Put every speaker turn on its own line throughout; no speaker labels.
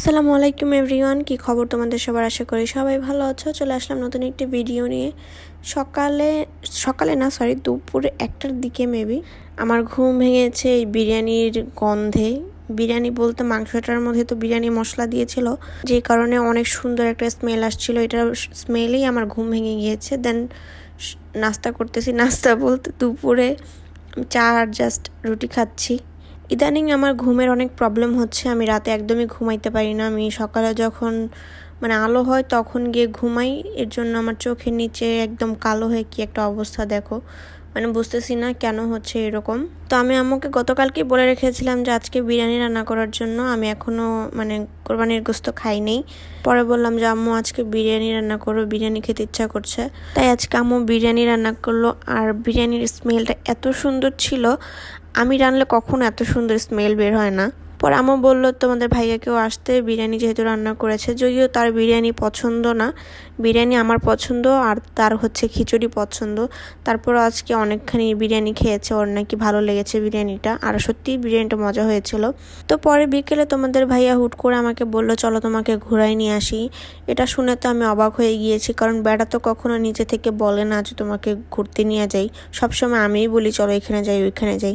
আসসালামু আলাইকুম এভরিওয়ান, কি খবর তোমাদের সবার? আশা করি সবাই ভালো আছো। চলে আসলাম নতুন একটি ভিডিও নিয়ে। সকালে সকালে না সরি দুপুর একটার দিকে মেবি আমার ঘুম ভেঙেছে এই বিরিয়ানির গন্ধে। বিরিয়ানি বলতে মাংসটার মধ্যে তো বিরিয়ানি মশলা দিয়েছিল। যে কারণে অনেক সুন্দর একটা স্মেল আসছিল। এটার স্মেলেই আমার ঘুম ভেঙে গিয়েছে। দেন নাস্তা করতেছি। নাস্তা বলতে দুপুরে চা আর জাস্ট রুটি খাচ্ছি। ইদানিং আমার ঘুমের অনেক প্রবলেম হচ্ছে, আমি রাতে একদমই ঘুমাইতে পারি না। আমি সকালে যখন মানে আলো হয় তখন গিয়ে ঘুমাই, এর জন্য আমার চোখের নিচে একদম কালো হয়ে কি একটা অবস্থা দেখো। মানে বুঝতেছি না কেন হচ্ছে এরকম। তো আমি আম্মুকে গতকালকে বলে রেখেছিলাম যে আজকে বিরিয়ানি রান্না করার জন্য, আমি এখনও মানে কোরবানির গোস্ত খাই নেই। পরে বললাম যে, আম্মু, আজকে বিরিয়ানি রান্না করো, বিরিয়ানি খেতে ইচ্ছা করছে। তাই আজকে আম্মু বিরিয়ানি রান্না করল, আর বিরিয়ানির স্মেলটা এত সুন্দর ছিল আমি রানলে কখনো এত সুন্দর স্মেল বের হয় না। পর আমও বলল, তোমাদের ভাইয়াকেও আসতে বিরিয়ানি যেহেতু রান্না করেছে, যদিও তার বিরিয়ানি পছন্দ না। বিরিয়ানি আমার পছন্দ আর তার হচ্ছে খিচুড়ি পছন্দ। তারপর আজকে অনেকখানি বিরিয়ানি খেয়েছে, ওর নাকি ভালো লেগেছে বিরিয়ানিটা। আর সত্যি বিরিয়ানিটা মজা হয়েছিল। তো পরে বিকেলে তোমাদের ভাইয়া হুট করে আমাকে বলল, চলো তোমাকে ঘুরাই নিয়ে আসি। এটা শুনে তো আমি অবাক হয়ে গিয়েছি, কারণ বেড়া তো কখনো নিজে থেকে বলে না যে তোমাকে ঘুরতে নিয়ে যাই। সবসময় আমিই বলি, চলো এখানে যাই, ওইখানে যাই।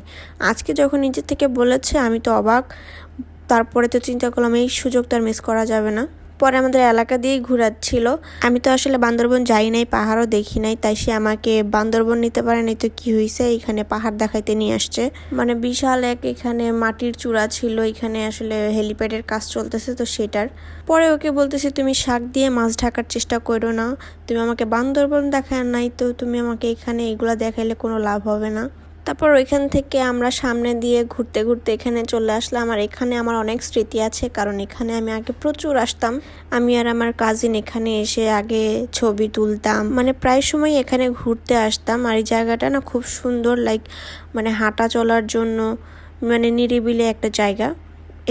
আজকে যখন নিজে থেকে বলেছে, আমি তো অবাক। তারপরে তো চিন্তা করলাম, এই সুযোগটা আর মিস করা যাবে না। পরে আমাদের এলাকা দিয়েই ঘুরাচ্ছিল। আমি তো আসলে বান্দরবন যাই নাই, পাহাড়ও দেখি নাই, তাই সে আমাকে বান্দরবন নিতে পারে নাই তো কি হয়েছে এখানে পাহাড় দেখাইতে নিয়ে আসছে। মানে বিশাল এক এখানে মাটির চূড়া ছিল, এখানে আসলে হেলিপ্যাডের কাজ চলতেছে তো সেটার। পরে ওকে বলতেছে, তুমি শাক দিয়ে মাছ ঢাকার চেষ্টা করো না। তুমি আমাকে বান্দরবন দেখায় নাই তো তুমি আমাকে এখানে এগুলা দেখাইলে কোনো লাভ হবে না। তারপর ওইখান থেকে আমরা সামনে দিয়ে ঘুরতে ঘুরতে এখানে চলে আসলাম। আর এখানে আমার অনেক স্মৃতি আছে, কারণ এখানে আমি আগে প্রচুর আসতাম। আমি আর আমার কাজিন এখানে এসে আগে ছবি তুলতাম। মানে প্রায় সময় এখানে ঘুরতে আসতাম। আর এই জায়গাটা না খুব সুন্দর লাইক মানে হাঁটা চলার জন্য মানে নিরিবিলি একটা জায়গা।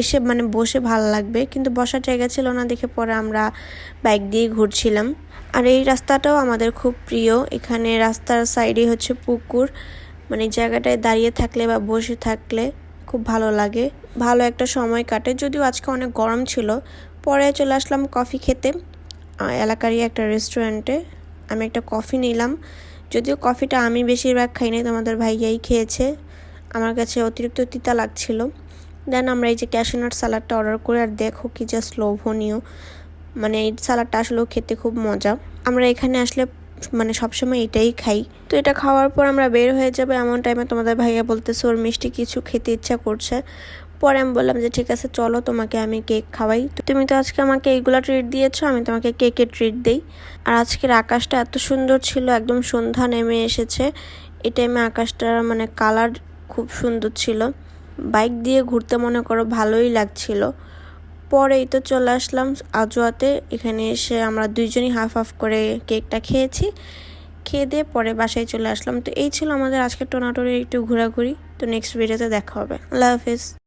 এসে মানে বসে ভালো লাগবে, কিন্তু বসার জায়গা ছিল না, দেখে পরে আমরা বাইক দিয়ে ঘুরছিলাম। আর এই রাস্তাটাও আমাদের খুব প্রিয়। এখানে রাস্তার সাইডে হচ্ছে পুকুর। মানে জায়গাটায় দাঁড়িয়ে থাকলে বা বসে থাকলে খুব ভালো লাগে। ভালো একটা সময় কাটে। যদিও আজকে অনেক গরম ছিল, পরে চলে আসলাম কফি খেতে। এলাকারই একটা রেস্টুরেন্টে আমি একটা কফি নিলাম। যদিও কফিটা আমি বেশিরভাগ খাই নাই তোমাদের ভাইয়াই খেয়েছে। আমার কাছে অতিরিক্ত তিতা লাগছিল। দেন আমরা এই যে ক্যাশনাট সালাডটা অর্ডার করে, আর দেখো কি জাস্ট লোভনীয়। মানে এই সালাডটা আসলেও খেতে খুব মজা। আমরা এখানে আসলে মানে সবসময় এটাই খাই। তো এটা খাওয়ার পর আমরা বের হয়ে যাব এমন টাইমে তোমাদের ভাইয়া বলতেছে, ওর মিষ্টি কিছু খেতে ইচ্ছা করছে। পরে আমি বললাম যে, ঠিক আছে, চলো তোমাকে আমি কেক খাওয়াই। তুমি তো আজকে আমাকে এইগুলো ট্রিট দিয়েছ, আমি তোমাকে কেকের ট্রিট দিই। আর আজকের আকাশটা এত সুন্দর ছিল, একদম সন্ধ্যা নেমে এসেছে। এই টাইমে আকাশটার মানে কালার খুব সুন্দর ছিল। বাইক দিয়ে ঘুরতে মনে করো ভালোই লাগছিল। পরেই তো চলে আসলাম আজোয়াতে এখানে এসে আমরা দুইজনই হাফ হাফ করে কেকটা খেয়েছি। খেয়ে দিয়ে পরে বাসায় চলে আসলাম। তো এই ছিল আমাদের আজকের টোনাটোরি একটু ঘোরাঘুরি। তো নেক্সট ভিডিওতে দেখা হবে। আল্লাহ হাফিজ।